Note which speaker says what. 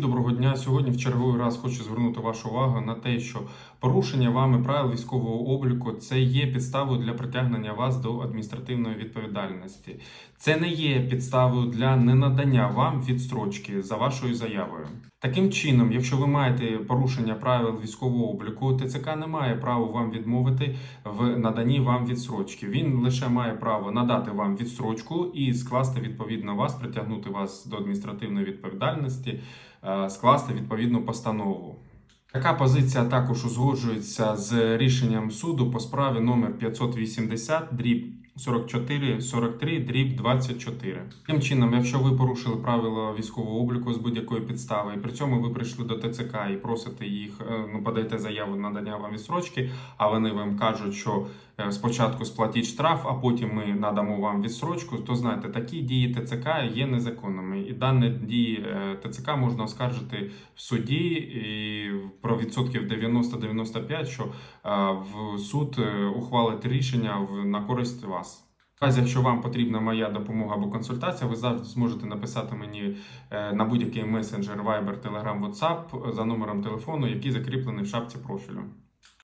Speaker 1: Доброго дня. Сьогодні в черговий раз хочу звернути вашу увагу на те, що порушення вами правил військового обліку це є підставою для притягнення вас до адміністративної відповідальності. Це не є підставою для ненадання вам відстрочки за вашою заявою. Таким чином, якщо ви маєте порушення правил військового обліку, ТЦК не має права вам відмовити в наданні вам відстрочки. Він лише має право надати вам відстрочку і скласти відповідно вас, притягнути вас до адміністративної відповідальності, скласти відповідну постанову. Така позиція також узгоджується з рішенням суду по справі номер 580 дріб 44 43 дріб 24. Таким чином, якщо ви порушили правила військового обліку з будь-якої підстави, і при цьому ви прийшли до ТЦК і просите їх, е, ну подаєте заяву на надання вам відстрочки, а вони вам кажуть, що е, спочатку сплатіть штраф, а потім ми надамо вам відстрочку, то знаєте, такі дії ТЦК є незаконними, і дані дії е, ТЦК можна оскаржити в суді і про відсотків 90-95, що е, в суд е, ухвалить рішення на користь вас. В разі, якщо вам потрібна моя допомога або консультація, ви завжди зможете написати мені е, на будь-який месенджер Viber, Telegram, WhatsApp за номером телефону, який закріплений в шапці профілю.